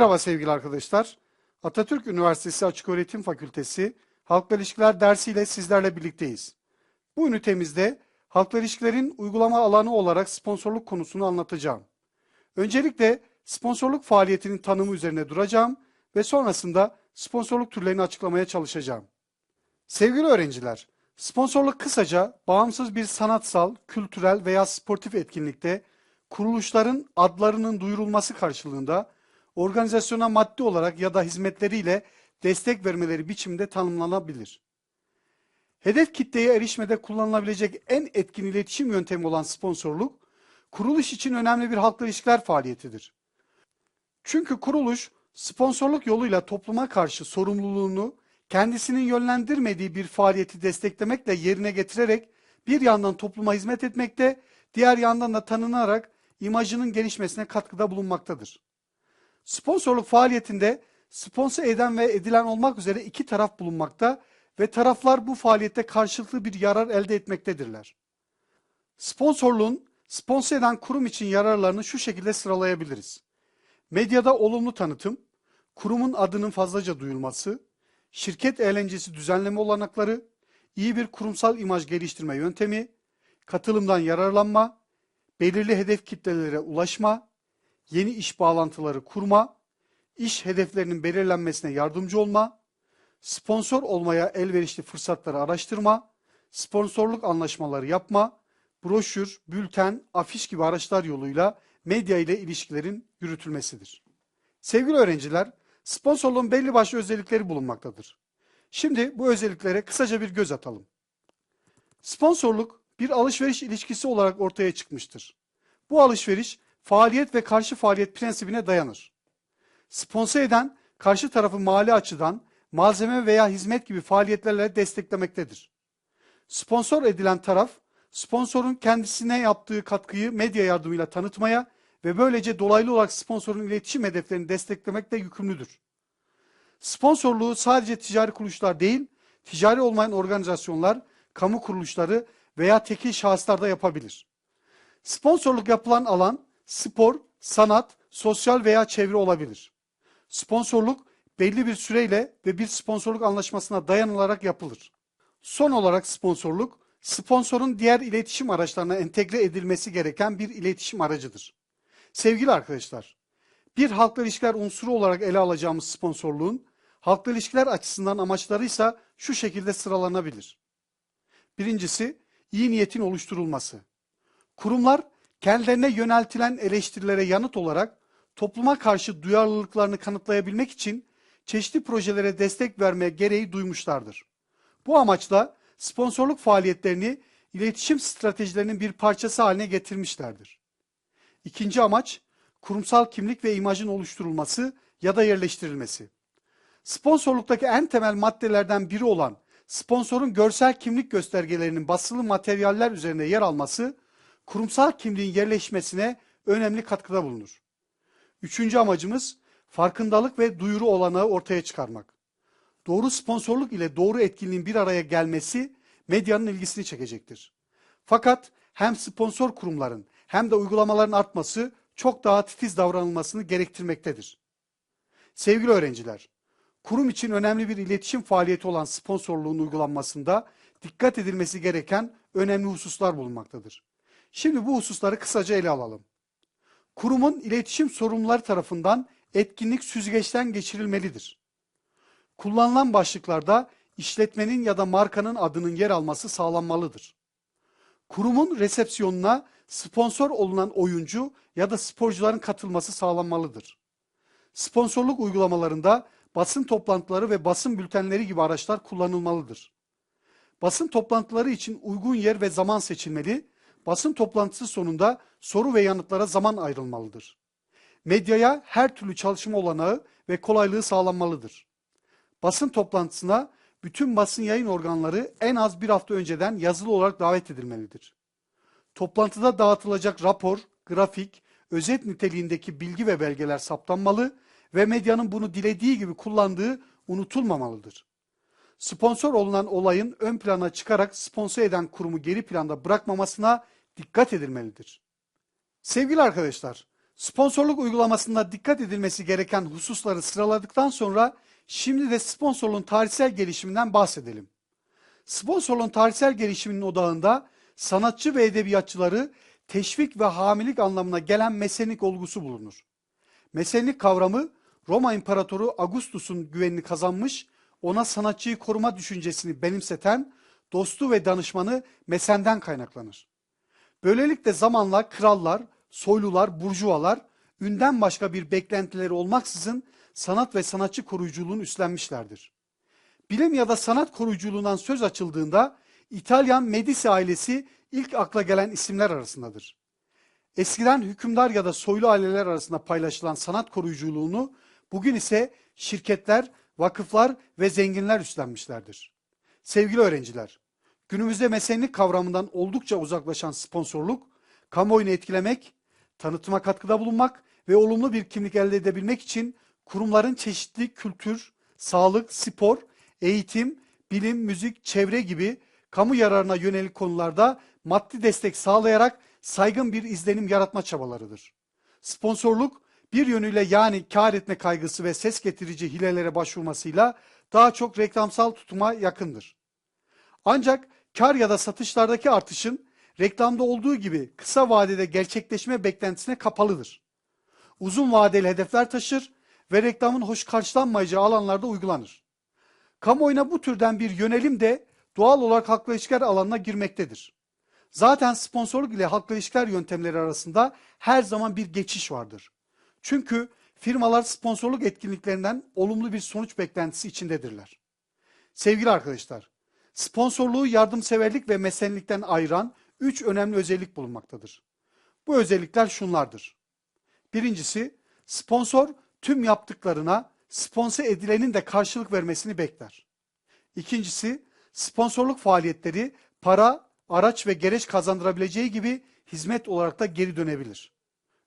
Merhaba sevgili arkadaşlar. Atatürk Üniversitesi Açıköğretim Fakültesi Halkla İlişkiler dersiyle sizlerle birlikteyiz. Bu ünitemizde halkla ilişkilerin uygulama alanı olarak sponsorluk konusunu anlatacağım. Öncelikle sponsorluk faaliyetinin tanımı üzerine duracağım ve sonrasında sponsorluk türlerini açıklamaya çalışacağım. Sevgili öğrenciler, sponsorluk kısaca bağımsız bir sanatsal, kültürel veya sportif etkinlikte kuruluşların adlarının duyurulması karşılığında organizasyona maddi olarak ya da hizmetleriyle destek vermeleri biçimde tanımlanabilir. Hedef kitleye erişmede kullanılabilecek en etkin iletişim yöntemi olan sponsorluk, kuruluş için önemli bir halkla ilişkiler faaliyetidir. Çünkü kuruluş sponsorluk yoluyla topluma karşı sorumluluğunu kendisinin yönlendirmediği bir faaliyeti desteklemekle yerine getirerek bir yandan topluma hizmet etmekte, diğer yandan da tanınarak imajının gelişmesine katkıda bulunmaktadır. Sponsorluk faaliyetinde sponsor eden ve edilen olmak üzere iki taraf bulunmakta ve taraflar bu faaliyette karşılıklı bir yarar elde etmektedirler. Sponsorluğun sponsor eden kurum için yararlarını şu şekilde sıralayabiliriz. Medyada olumlu tanıtım, kurumun adının fazlaca duyulması, şirket eğlencesi düzenleme olanakları, iyi bir kurumsal imaj geliştirme yöntemi, katılımdan yararlanma, belirli hedef kitlelere ulaşma, yeni iş bağlantıları kurma, iş hedeflerinin belirlenmesine yardımcı olma, sponsor olmaya elverişli fırsatları araştırma, sponsorluk anlaşmaları yapma, broşür, bülten, afiş gibi araçlar yoluyla medya ile ilişkilerin yürütülmesidir. Sevgili öğrenciler, sponsorluğun belli başlı özellikleri bulunmaktadır. Şimdi bu özelliklere kısaca bir göz atalım. Sponsorluk bir alışveriş ilişkisi olarak ortaya çıkmıştır. Bu alışveriş faaliyet ve karşı faaliyet prensibine dayanır. Sponsor eden karşı tarafı mali açıdan malzeme veya hizmet gibi faaliyetlerle desteklemektedir. Sponsor edilen taraf, sponsorun kendisine yaptığı katkıyı medya yardımıyla tanıtmaya ve böylece dolaylı olarak sponsorun iletişim hedeflerini desteklemekle yükümlüdür. Sponsorluğu sadece ticari kuruluşlar değil, ticari olmayan organizasyonlar, kamu kuruluşları veya tekil şahıslar da yapabilir. Sponsorluk yapılan alan spor, sanat, sosyal veya çevre olabilir. Sponsorluk belli bir süreyle ve bir sponsorluk anlaşmasına dayanılarak yapılır. Son olarak sponsorluk, sponsorun diğer iletişim araçlarına entegre edilmesi gereken bir iletişim aracıdır. Sevgili arkadaşlar, bir halkla ilişkiler unsuru olarak ele alacağımız sponsorluğun halkla ilişkiler açısından amaçları ise şu şekilde sıralanabilir. Birincisi, iyi niyetin oluşturulması. Kurumlar kendilerine yöneltilen eleştirilere yanıt olarak topluma karşı duyarlılıklarını kanıtlayabilmek için çeşitli projelere destek vermeye gereği duymuşlardır. Bu amaçla sponsorluk faaliyetlerini iletişim stratejilerinin bir parçası haline getirmişlerdir. İkinci amaç kurumsal kimlik ve imajın oluşturulması ya da yerleştirilmesi. Sponsorluktaki en temel maddelerden biri olan sponsorun görsel kimlik göstergelerinin basılı materyaller üzerinde yer alması kurumsal kimliğin yerleşmesine önemli katkıda bulunur. Üçüncü amacımız farkındalık ve duyuru olanağı ortaya çıkarmak. Doğru sponsorluk ile doğru etkinliğin bir araya gelmesi medyanın ilgisini çekecektir. Fakat hem sponsor kurumların hem de uygulamaların artması çok daha titiz davranılmasını gerektirmektedir. Sevgili öğrenciler, kurum için önemli bir iletişim faaliyeti olan sponsorluğun uygulanmasında dikkat edilmesi gereken önemli hususlar bulunmaktadır. Şimdi bu hususları kısaca ele alalım. Kurumun iletişim sorumluları tarafından etkinlik süzgeçten geçirilmelidir. Kullanılan başlıklarda işletmenin ya da markanın adının yer alması sağlanmalıdır. Kurumun resepsiyonuna sponsor olunan oyuncu ya da sporcuların katılması sağlanmalıdır. Sponsorluk uygulamalarında basın toplantıları ve basın bültenleri gibi araçlar kullanılmalıdır. Basın toplantıları için uygun yer ve zaman seçilmeli, basın toplantısı sonunda soru ve yanıtlara zaman ayrılmalıdır. Medyaya her türlü çalışma olanağı ve kolaylığı sağlanmalıdır. Basın toplantısına bütün basın yayın organları en az bir hafta önceden yazılı olarak davet edilmelidir. Toplantıda dağıtılacak rapor, grafik, özet niteliğindeki bilgi ve belgeler saptanmalı ve medyanın bunu dilediği gibi kullandığı unutulmamalıdır. Sponsor olunan olayın ön plana çıkarak sponsor eden kurumu geri planda bırakmamasına dikkat edilmelidir. Sevgili arkadaşlar, Sponsorluk uygulamasında dikkat edilmesi gereken hususları sıraladıktan sonra şimdi de sponsorluğun tarihsel gelişiminden bahsedelim. Sponsorluğun tarihsel gelişiminin odağında sanatçı ve edebiyatçıları teşvik ve hamilik anlamına gelen mesenlik olgusu bulunur. Mesenlik kavramı Roma İmparatoru Augustus'un güvenini kazanmış, ona sanatçıyı koruma düşüncesini benimseten dostu ve danışmanı mesenden kaynaklanır. Böylelikle zamanla krallar, soylular, burjuvalar ünden başka bir beklentileri olmaksızın sanat ve sanatçı koruyuculuğunu üstlenmişlerdir. Bilim ya da sanat koruyuculuğundan söz açıldığında İtalyan Medici ailesi ilk akla gelen isimler arasındadır. Eskiden hükümdar ya da soylu aileler arasında paylaşılan sanat koruyuculuğunu bugün ise şirketler, vakıflar ve zenginler üstlenmişlerdir. Sevgili öğrenciler, günümüzde mesenlik kavramından oldukça uzaklaşan sponsorluk, kamuoyunu etkilemek, tanıtıma katkıda bulunmak ve olumlu bir kimlik elde edebilmek için kurumların çeşitli kültür, sağlık, spor, eğitim, bilim, müzik, çevre gibi kamu yararına yönelik konularda maddi destek sağlayarak saygın bir izlenim yaratma çabalarıdır. Sponsorluk bir yönüyle yani kar etme kaygısı ve ses getirici hilelere başvurmasıyla daha çok reklamsal tutuma yakındır. Ancak kar ya da satışlardaki artışın reklamda olduğu gibi kısa vadede gerçekleşme beklentisine kapalıdır. Uzun vadeli hedefler taşır ve reklamın hoş karşılanmayacağı alanlarda uygulanır. Kamuoyuna bu türden bir yönelim de doğal olarak halkla ilişkiler alanına girmektedir. Zaten sponsorluk ile halkla ilişkiler yöntemleri arasında her zaman bir geçiş vardır. Çünkü firmalar sponsorluk etkinliklerinden olumlu bir sonuç beklentisi içindedirler. Sevgili arkadaşlar, sponsorluğu yardımseverlik ve mesenlikten ayıran üç önemli özellik bulunmaktadır. Bu özellikler şunlardır. Birincisi, sponsor tüm yaptıklarına sponsor edilenin de karşılık vermesini bekler. İkincisi, sponsorluk faaliyetleri para, araç ve gereç kazandırabileceği gibi hizmet olarak da geri dönebilir.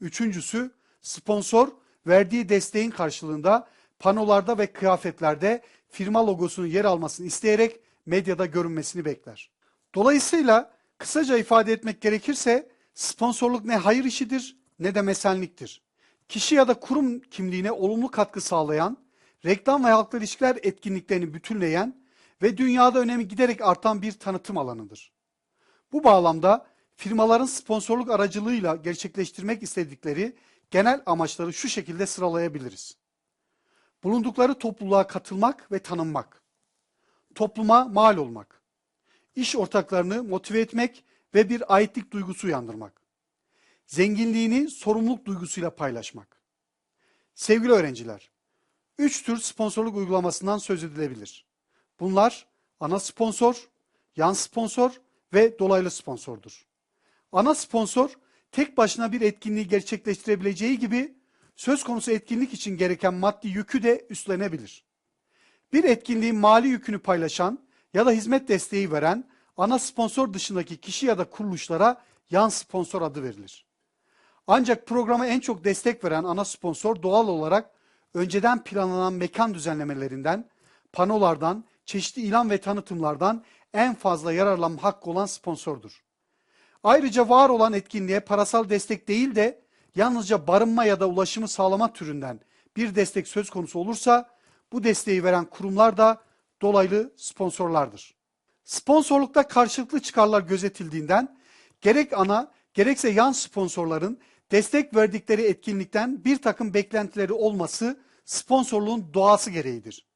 Üçüncüsü, sponsor verdiği desteğin karşılığında panolarda ve kıyafetlerde firma logosunun yer almasını isteyerek medyada görünmesini bekler. Dolayısıyla kısaca ifade etmek gerekirse sponsorluk ne hayır işidir ne de mesenliktir. Kişi ya da kurum kimliğine olumlu katkı sağlayan, reklam ve halkla ilişkiler etkinliklerini bütünleyen ve dünyada önemi giderek artan bir tanıtım alanıdır. Bu bağlamda firmaların sponsorluk aracılığıyla gerçekleştirmek istedikleri genel amaçları şu şekilde sıralayabiliriz. Bulundukları topluluğa katılmak ve tanınmak. Topluma mal olmak. İş ortaklarını motive etmek ve bir aitlik duygusu uyandırmak. Zenginliğini sorumluluk duygusuyla paylaşmak. Sevgili öğrenciler, üç tür sponsorluk uygulamasından söz edilebilir. Bunlar ana sponsor, yan sponsor ve dolaylı sponsordur. Ana sponsor tek başına bir etkinliği gerçekleştirebileceği gibi söz konusu etkinlik için gereken maddi yükü de üstlenebilir. Bir etkinliğin mali yükünü paylaşan ya da hizmet desteği veren ana sponsor dışındaki kişi ya da kuruluşlara yan sponsor adı verilir. Ancak programa en çok destek veren ana sponsor doğal olarak önceden planlanan mekan düzenlemelerinden, panolardan, çeşitli ilan ve tanıtımlardan en fazla yararlanma hakkı olan sponsordur. Ayrıca var olan etkinliğe parasal destek değil de yalnızca barınma ya da ulaşımı sağlama türünden bir destek söz konusu olursa bu desteği veren kurumlar da dolaylı sponsorlardır. Sponsorlukta karşılıklı çıkarlar gözetildiğinden gerek ana gerekse yan sponsorların destek verdikleri etkinlikten bir takım beklentileri olması sponsorluğun doğası gereğidir.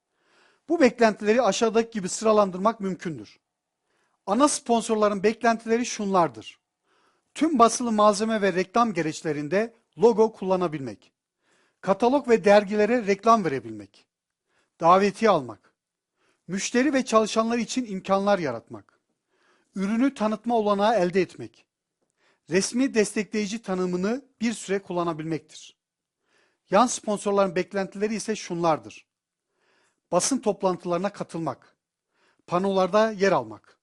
Bu beklentileri aşağıdaki gibi sıralandırmak mümkündür. Ana sponsorların beklentileri şunlardır. Tüm basılı malzeme ve reklam gereçlerinde logo kullanabilmek. Katalog ve dergilere reklam verebilmek. Davetiye almak. Müşteri ve çalışanlar için imkanlar yaratmak. Ürünü tanıtma olanağı elde etmek. Resmi destekleyici tanımını bir süre kullanabilmektir. Yan sponsorların beklentileri ise şunlardır. Basın toplantılarına katılmak. Panolarda yer almak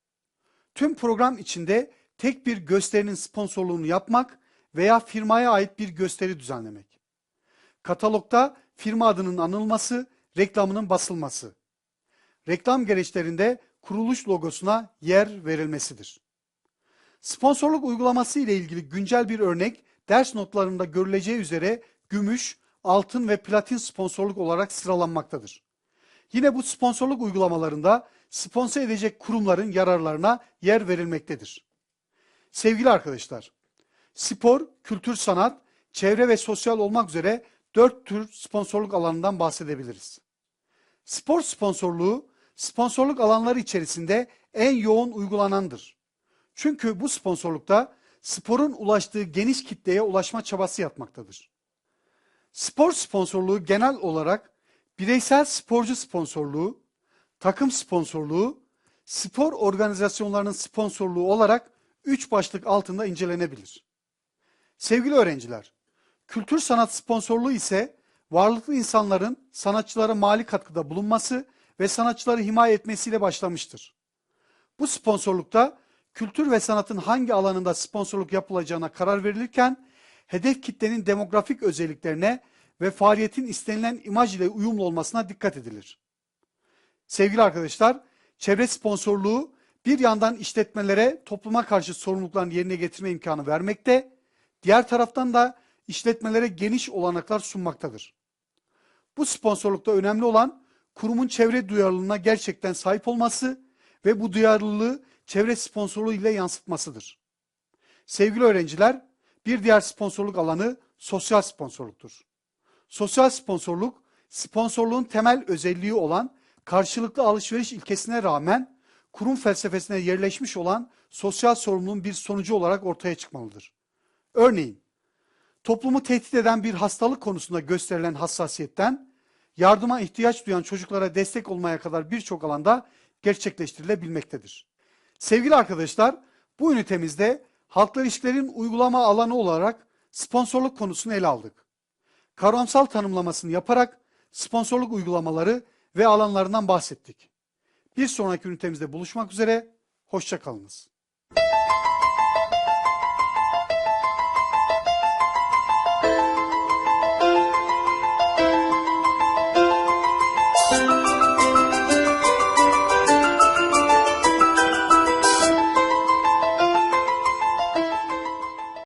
Tüm program içinde tek bir gösterinin sponsorluğunu yapmak veya firmaya ait bir gösteri düzenlemek. Katalogda firma adının anılması, reklamının basılması. Reklam gereçlerinde kuruluş logosuna yer verilmesidir. Sponsorluk uygulaması ile ilgili güncel bir örnek ders notlarında görüleceği üzere gümüş, altın ve platin sponsorluk olarak sıralanmaktadır. Yine bu sponsorluk uygulamalarında sponsor edecek kurumların yararlarına yer verilmektedir. Sevgili arkadaşlar, spor, kültür, sanat, çevre ve sosyal olmak üzere dört tür sponsorluk alanından bahsedebiliriz. Spor sponsorluğu, sponsorluk alanları içerisinde en yoğun uygulanandır. Çünkü bu sponsorlukta sporun ulaştığı geniş kitleye ulaşma çabası yatmaktadır. Spor sponsorluğu genel olarak bireysel sporcu sponsorluğu, takım sponsorluğu, spor organizasyonlarının sponsorluğu olarak üç başlık altında incelenebilir. Sevgili öğrenciler, kültür sanat sponsorluğu ise varlıklı insanların sanatçılara mali katkıda bulunması ve sanatçıları himaye etmesiyle başlamıştır. Bu sponsorlukta kültür ve sanatın hangi alanında sponsorluk yapılacağına karar verilirken hedef kitlenin demografik özelliklerine ve faaliyetin istenilen imaj ile uyumlu olmasına dikkat edilir. Sevgili arkadaşlar, çevre sponsorluğu bir yandan işletmelere topluma karşı sorumluluklarını yerine getirme imkanı vermekte, diğer taraftan da işletmelere geniş olanaklar sunmaktadır. Bu sponsorlukta önemli olan kurumun çevre duyarlılığına gerçekten sahip olması ve bu duyarlılığı çevre sponsorluğu ile yansıtmasıdır. Sevgili öğrenciler, bir diğer sponsorluk alanı sosyal sponsorluktur. Sosyal sponsorluk, sponsorluğun temel özelliği olan karşılıklı alışveriş ilkesine rağmen kurum felsefesine yerleşmiş olan sosyal sorumluluğun bir sonucu olarak ortaya çıkmalıdır. Örneğin, toplumu tehdit eden bir hastalık konusunda gösterilen hassasiyetten yardıma ihtiyaç duyan çocuklara destek olmaya kadar birçok alanda gerçekleştirilebilmektedir. Sevgili arkadaşlar, bu ünitemizde halkla ilişkilerin uygulama alanı olarak sponsorluk konusunu ele aldık. Kavramsal tanımlamasını yaparak sponsorluk uygulamaları ve alanlarından bahsettik. Bir sonraki ünitemizde buluşmak üzere, hoşçakalınız. kalınız.